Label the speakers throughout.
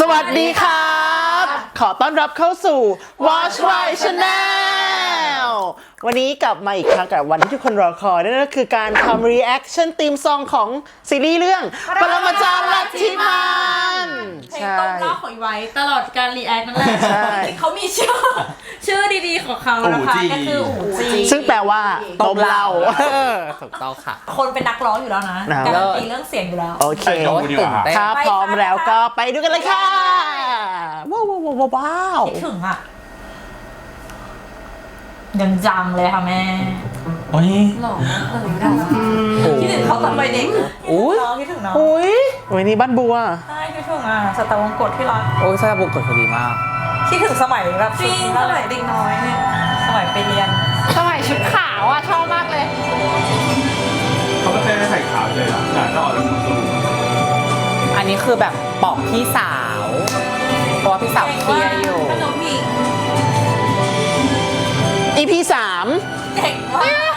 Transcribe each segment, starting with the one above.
Speaker 1: สวัสดีครับ ขอต้อนรับเข้าสู่ Watch Why Channel วันนี้กลับมาอีกครั้งกับวันที่ทุกคนรอคอยนั่นก็คือการทำ reaction ทีมซองของซีรีส์เรื่องปรมาจารย์ลัทธิมัน
Speaker 2: เพลงต้นรอบของอีไว้ตลอดการรีแอคนั่นแหละ
Speaker 1: ใช่
Speaker 2: เขามีชื่อ ชื่อดีๆของเขานะคะ
Speaker 3: อู่จี
Speaker 2: ก็คืออู่จี
Speaker 1: ซึ่งแปลว่าต้มเหล้า
Speaker 4: ถูกต้องค่ะ
Speaker 2: คนเป็นนักร้องอยู่แล้วนะ
Speaker 1: นะ
Speaker 2: การันตีเรื่องเสียงอยู่แล้ว
Speaker 1: โอเค
Speaker 3: ไปดูดีกว่า
Speaker 4: ตื่นเต้น
Speaker 1: ถ้าพร้อมแล้วก็ไปดูกันเลยค่ะ ว้าวว้าวว้าวว้าว
Speaker 2: คิดถึงอะ ยังจังเลยค่ะแม่
Speaker 3: โอ้ย
Speaker 2: หล่อมากเลยนะคิดถึงเขาตอนวัยเด็ก
Speaker 4: อุ้ย
Speaker 2: น้องคิดถึงน้อง
Speaker 1: อุ้ยวันนี้บ้านบัว
Speaker 2: ใช่คิดถึงอะสตาร์วงกฎที่รัก
Speaker 4: โอ้ยใช่บุกกดคดีมาก
Speaker 2: คิดถึงสมัยแบบจริงสมัยเด็กน้อยเนี่ยสมัยไปเรียน
Speaker 5: สมัยชุดขาวอะชอบมากเลย
Speaker 3: เขาไม่เคยได้ใส่ขาวเลยอะหลานก็ออกจากประตู
Speaker 4: อันนี้คือแบบปอบพี่สาวเพราะว่าพี่สาวเคลียร์อยู่
Speaker 2: ขนมผิง
Speaker 1: EP สาม
Speaker 2: เก่งมาก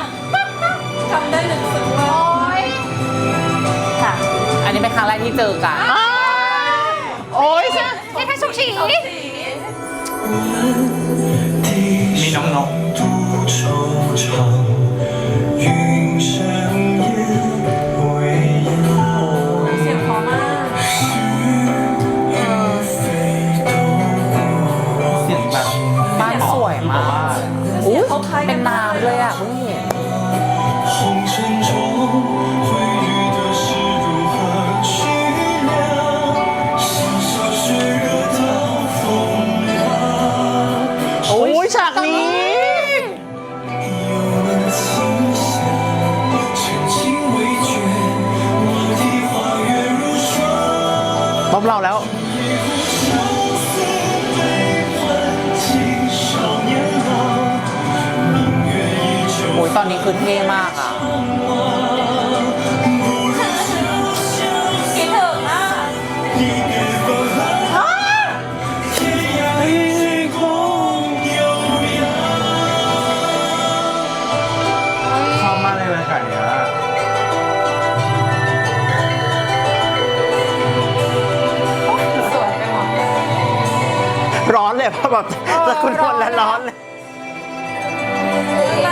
Speaker 2: ทำได้หนึ่งซึ้งมาก
Speaker 5: โอ้ย
Speaker 2: ค่ะ
Speaker 4: อันนี้เป็นครั้งแรกที่เจอกัน
Speaker 1: อ้าวโอ้ยใช่
Speaker 5: ใช่แค่ชุกชี
Speaker 3: มีน้องนก
Speaker 6: 独惆怅，云深
Speaker 2: ม
Speaker 3: เรา
Speaker 1: แล้ว
Speaker 4: โอ้ยตอนนี้คือเท่มากอะ
Speaker 3: ร้
Speaker 1: อนเลยเพราะแบบจะคุณคนและร้อนเลย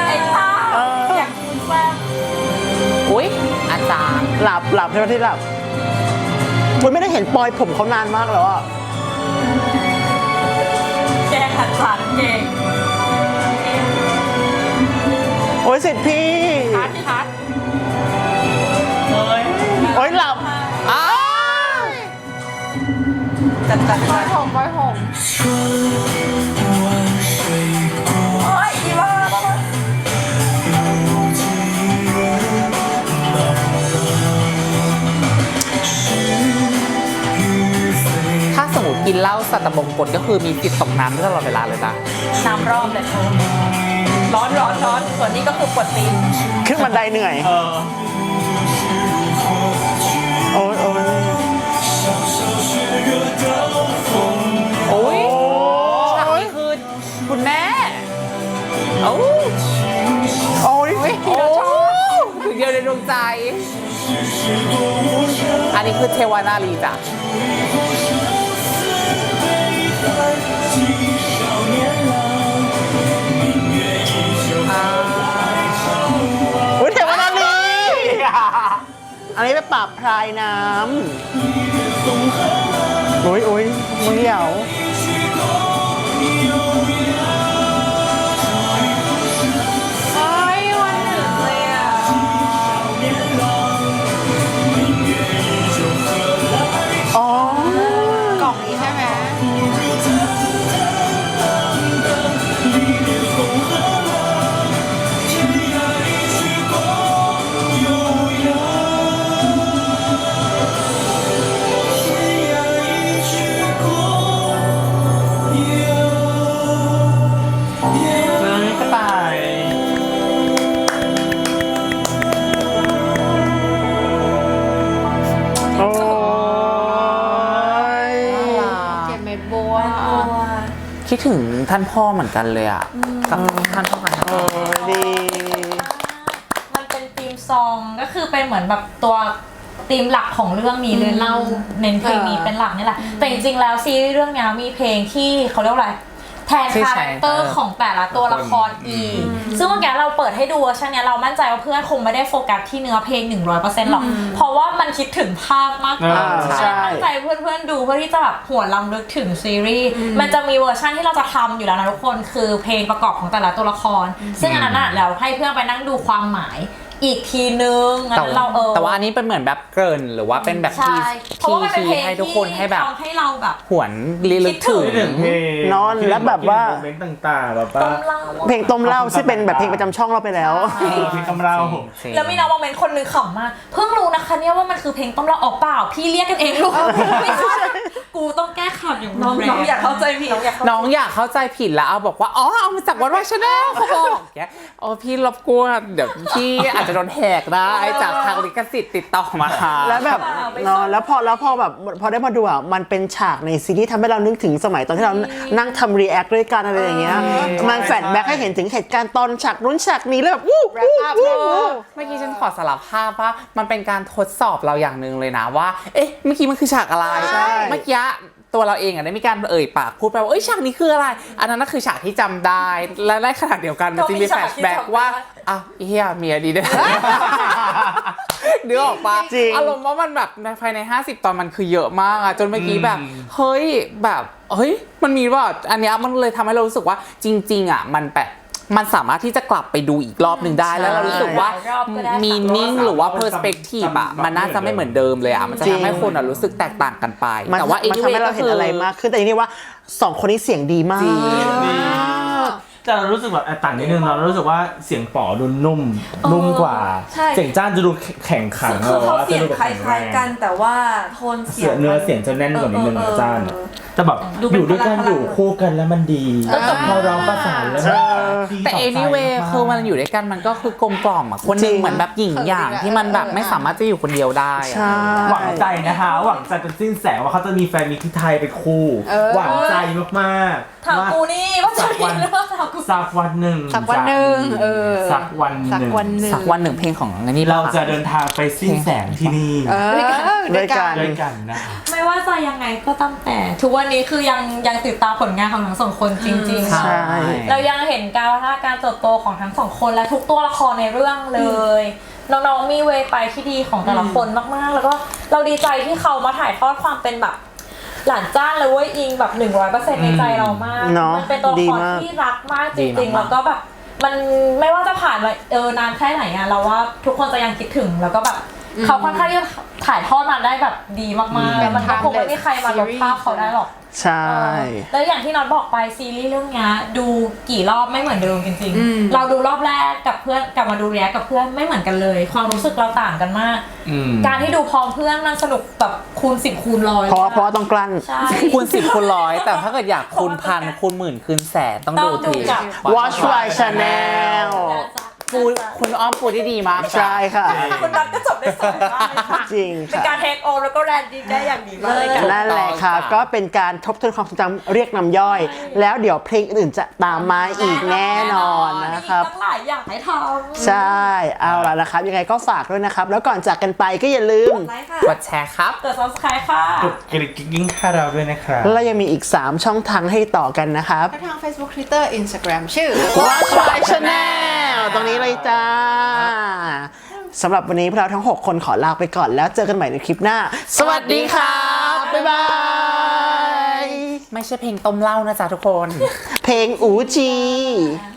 Speaker 2: ไอ้ตา
Speaker 1: เออ
Speaker 2: อยากกินแฟน
Speaker 4: อุ้ยอาจารย์
Speaker 1: หลับหลับใช่ไหมที่หลับคุณไม่ได้เห็นปลอยผมเขานานมากแล้วอะ
Speaker 2: แกขัดสันเก่ง
Speaker 1: โอ้ยสิทธิ์พี่
Speaker 2: คัดคัด
Speaker 3: เฮ้ย
Speaker 1: โอ้ยหลับ
Speaker 4: อ้าว
Speaker 2: จัดจัด
Speaker 5: ปล่
Speaker 4: กินเหล้าสัตว์บงกฎก็คือมีสิทธิ์ตกน้ำได้ตลอดเวลาเลยนะ
Speaker 2: น้ำรอบเลยร้อนร้อนร้อนส่วนนี้ก็คือปวดตีน
Speaker 1: ขึ้นบันไดเหนื่อย
Speaker 3: เออ
Speaker 1: โอ้ยโอ้ย
Speaker 4: โอ้ยฉากนี้คือคุณแม่โอ้
Speaker 1: โอ้ย
Speaker 4: โอ้ถึงเดียวในดวงใจ อันนี้คือเทวานารีจ้ะ
Speaker 1: โอ้ยเทวนาลีอันนี้ไปปราบพรายน้ำโอ้ยโอ้ยมึงเหยา
Speaker 4: ท่านพ่อเหมือนกันเลยอะกับท่านพ่อกับท่าน
Speaker 1: โอ้
Speaker 4: พ่อย
Speaker 1: ดี
Speaker 2: มันเป็นธีมซองก็คือเป็นเหมือนแบบตัวธีมหลักของเรื่องนี้เลยเล่าเน้นเพลงนี้เป็นหลักนี่แหละแต่จริงๆแล้วซีรีส์เรื่องเนี้ยมีเพลงที่เขาเรียกว่าอะไร แทน
Speaker 4: ที่
Speaker 2: คา
Speaker 4: ใช้
Speaker 2: แรคเตอร์ของแต่ละตัวละครอีก ซึ่งเมื่อกี้เราเปิดให้ดูเวอร์ชันเนี้ยเรามั่นใจว่าเพื่อนคงไม่ได้โฟกัสที่เนื้อเพลง 100%หรอก เพราะว่ามันคิดถึงภาพมากกว่า
Speaker 1: อ่าใช่
Speaker 2: ตั้งใจเพื่อนๆดูเพื่อที่จะแบบหวนลำลึกถึงซีรีส์มันจะมีเวอร์ชันที่เราจะทำอยู่แล้วนะทุกคนคือเพลงประกอบของแต่ละตัวละคร ซึ่งอันนั้นน่ะเราให้เพื่อนไปนั่งดูความหมาย อีกทีนึงอัน
Speaker 4: แต่
Speaker 2: นั้นเราเออ
Speaker 4: แต่ว่าอันนี้เป็นเหมือนแบบเกรินหรือว่าเป็นแบบ
Speaker 2: ใช่
Speaker 4: ที่
Speaker 2: เพราะว่ามันเป็น
Speaker 4: ที่
Speaker 2: เพลง
Speaker 4: ให้ทุกคนให้แบบ
Speaker 2: ทำให้เราแบบ
Speaker 4: หวนรีลึกถึง
Speaker 2: คิดถึ
Speaker 3: ที่หนึ่งเพลง
Speaker 1: นอนแล้วแบบว่า
Speaker 3: โมเมนต์ต่างๆแบบว่า
Speaker 2: ต้มเล่า
Speaker 1: เพลงต้มเหล้าซึ่งเป็นแบบเพลงประจำช่องเราไปแล้ว
Speaker 3: เออเพลงกำเรา
Speaker 2: แล้วมีน้องโมเมนต์คนหนึงขำมากเพิ่งรู้นะคะเนี่ยว่ามันคือเพลงต้มเล่าออกเปล่า พี่เรียกกันเองลูกไม่ใช่ กูต้องแก้ข่าวอย่างน้อง
Speaker 7: น้องอยากเข้าใจผิด
Speaker 2: น้องอยากเข้า
Speaker 4: น้องอยากเข้าใจผิดแล้วเอาบอกว่า อ๋อ เอามาจากวันวายชาแนลเขาบอกแกอ๋อพี่รบกวนเดี๋ยวพี่อาจจะโดนแหกได้จากทางลิขสิทธิ์ติดต่อมา
Speaker 1: แล้วแบบเนอะแล้วพอแล้วพอแบบพอได้มาดูอะมันเป็นฉากในซีรีส์ทำให้เรานึกถึงสมัยตอนที่เรานั่งทำรีแอคด้วยกันอะไรอย่างเงี้ยมันแฟลชแบ็กให้เห็นถึงเหตุการณ์ตอนฉากนู้นฉากนี้แล้วแบบวู้วู้วู้วู้
Speaker 4: เมื่อกี้ฉันขอสารภาพว่ามันเป็นการทดสอบเราอย่างหนึ่งเลยนะว่า เอ๊ะ เมื่อกี้มันคือฉากอะไร
Speaker 1: ใช่
Speaker 4: เมื่อกี้ตัวเราเองอะได้มีการเอ่ยปากพูดไปว่าเอ้ยฉากนี้คืออะไร อันนั้นก็คือฉากที่จำได้ และในขณะเดียวกันมันจะมีแฟลชแบ็กว่าอ้าวเฮียเมียดีด้วย เดือออกปะ
Speaker 1: จริง
Speaker 4: อารมณ์ว่ามันแบบในภายใน 50 ตอนมันคือเยอะมากอะจนเมื่อกี้แบบ เฮ้ยแบบเฮ้ยมันมีว่าอันเนี้ยมันเลยทำให้เรารู้สึกว่าจริง ๆอะมันแบบ มันสามารถที่จะกลับไปดูอีกรอบหนึ่งได้แล้วเรารู้สึกว่า
Speaker 2: รอบก็ได้
Speaker 4: มีนิ่งหรือว่าเพอร์สเปกทีฟอะมันน่าจะไม่เหมือนเดิมเลยอะมันจะ
Speaker 1: จริง
Speaker 4: ทำให้คนอะรู้สึกแตกต่างกันไป
Speaker 1: มัน
Speaker 4: แต่ว่า
Speaker 1: มันทำให้เราเห็นอะไรมากขึ้นแต่ทีนี้ว่าสองคนนี้เสียงดีมาก
Speaker 4: จริง
Speaker 3: แต่เรารู้สึกแบบต่างนิดนึงเรารู้สึกว่าเสียงป๋อดูนุ่มนุ่มกว่า
Speaker 7: ใช่
Speaker 3: เสียงจ้านจะดูแข็งขัน
Speaker 7: คือเขา
Speaker 3: แบบว่
Speaker 7: เสียง
Speaker 3: จะดูแบบ
Speaker 7: คล้ายๆกันแต่ว่าโทนเสี
Speaker 3: เสี
Speaker 7: ย
Speaker 3: ย
Speaker 7: ง
Speaker 3: งเนื้อเสียงจะแน่นกว่านิดนึง
Speaker 7: เออ
Speaker 3: นะจ้าน
Speaker 7: เออ
Speaker 3: แต่แบบ
Speaker 7: ดูเป็น
Speaker 3: อยู่ด้วยกัน
Speaker 7: พลังๆ
Speaker 3: อยู่คู่กันแล้วมันดีพอร้องประสานแล้วมันดี
Speaker 4: แต่
Speaker 3: ต่อใจ
Speaker 4: anyway
Speaker 3: มากๆ
Speaker 4: คือมันอยู่ด้วยกันมันก็คือกลมกล่อมอะคนห
Speaker 1: จริ
Speaker 4: นึง
Speaker 1: ง
Speaker 4: เหมือนแบบหญิงอย่างที่มันแบบไม่สามารถจะอยู่คนเดียวได้อะ
Speaker 1: ใช่
Speaker 3: หวังใจนะคะ หวังใจเป็นสิ้นแสงว่าเขาจะมีแฟนมีที่ไทยเป็นคู่ หวังใจมากๆ
Speaker 2: ถาม
Speaker 3: ว่า
Speaker 2: กูนี่ว่าจะมีหรือว่าถามกู
Speaker 3: สักวันหนึ่ง
Speaker 7: สักวันหนึ่งเออ
Speaker 3: สักวันห
Speaker 7: สัก
Speaker 3: นึ่ง
Speaker 7: วันหนึ่ง
Speaker 4: สักวันหนึ่งเพลงของอันนี้
Speaker 3: เรา
Speaker 4: ป
Speaker 3: จะเดินทางไปสิ้นแสงที่นี่
Speaker 7: เออ
Speaker 1: ด้วยกัน
Speaker 3: ด้วยกันนะคะ
Speaker 2: ไม่ว่าจะยังไงก็ตามแต่ ทุกวันนี้คือยังยังติดตามผลงานของทั้งสองคนจริงๆ
Speaker 4: ใช่
Speaker 1: ใช่
Speaker 2: เรายังเห็นการพัฒนาการเติบโตของทั้งสองคนและทุกตัวละครในเรื่องเลย น้องๆมีเวย์ไปที่ดีของแต่ละคนมากๆ แล้วก็เราดีใจที่เขามาถ่ายทอดความเป็นแบบ หลานจ้านเลยเว้ยอิงแบบหนึ่งร้อยเปอร์เซ็นต์ในใจเรามาก
Speaker 1: เนอะ
Speaker 2: มัเป็นตัวละ
Speaker 1: ดี
Speaker 2: คร
Speaker 1: มาก
Speaker 2: ที่รักมากจ
Speaker 4: ดี
Speaker 2: ริงๆ
Speaker 4: มากๆ
Speaker 2: แล้วก็แบบ มันไม่ว่าจะผ่านมาเออนานแค่ไหนอะเราว่าทุกคนจะยังคิดถึงแล้วก็แบบ เขาค่อนข้างที่จะถ่ายทอดมาได้แบบดีมากๆแล้วมันก็คงไม่มีใครมาลบภาพเขาได้หรอก
Speaker 1: ใช่
Speaker 2: แล้วอย่างที่น็อตบอกไปซีรีส์เรื่องเนี้ยดูกี่รอบไม่เหมือนเดิมจริง
Speaker 7: อืม
Speaker 2: ๆเราดูรอบแรกกับเพื่อนกลับมาดูเรียกับเพื่อนไม่เหมือนกันเลย ความรู้สึกเราต่างกันมาก
Speaker 3: อืม
Speaker 2: การที่ดูพร้อมเพื่อนมันสนุกแบบคูณสิบคูณร้อย
Speaker 1: เพราะว่าเพราะว่าต้องกลั้น
Speaker 2: ใช่
Speaker 4: คูณสิบคูณร้อยแต่ถ้าเกิดอยากคูณพันคูณหมื่นคูณแสนต้อง
Speaker 2: ต้
Speaker 4: ดู
Speaker 2: องดู
Speaker 4: ที
Speaker 2: กับ
Speaker 1: Watch My Channel
Speaker 4: ปูคุณอ้อมปูได้ดีมาก
Speaker 1: ใช่ค่ะ
Speaker 2: คุณน็อตก็จบได้สวยมากเลยค่ะ
Speaker 1: จริง
Speaker 2: เป็น
Speaker 1: ค่ะ
Speaker 2: การเทคโอแล้วก็แรนดิ้งได้อย่างดีมากเลยกัน
Speaker 1: นั่นแหละค่ะ ก็เป็นการทบทวนความทรงจำเรียกน้ำย่อย แล้วเดี๋ยวเพลงอื่นๆจะตามมาอีกแน่นอนนะครับ
Speaker 2: มีตั้งหลายอย่างให้ทำ
Speaker 1: ใช่ เอาล่ะนะครับ ยังไงก็ฝากด้วยนะครับ แล้วก่อนจากกันไปก็อย่าลืม
Speaker 2: ไลค์ค่ะ
Speaker 4: กดแชร์ครับ
Speaker 2: กด subscribe ค่ะ
Speaker 3: กดกระดิ่งให้เราด้วยนะครับ
Speaker 1: แล้วยังมีอีก 3 ช่องทางให้ต่อกันนะครับ
Speaker 7: ทาง Facebook Twitter Instagram ชื่อ
Speaker 1: Watch My Channel ตรงนี้เลยจ้าสำหรับวันนี้พวกเราทั้ง 6 คนขอลาไปก่อนแล้วเจอกันใหม่ในคลิปหน้า สวัสดีครับบ๊ายบาย
Speaker 4: ไม่ใช่เพลงต้มเหล้านะจ๊ะทุกคน
Speaker 1: เพลงอูจี
Speaker 2: ค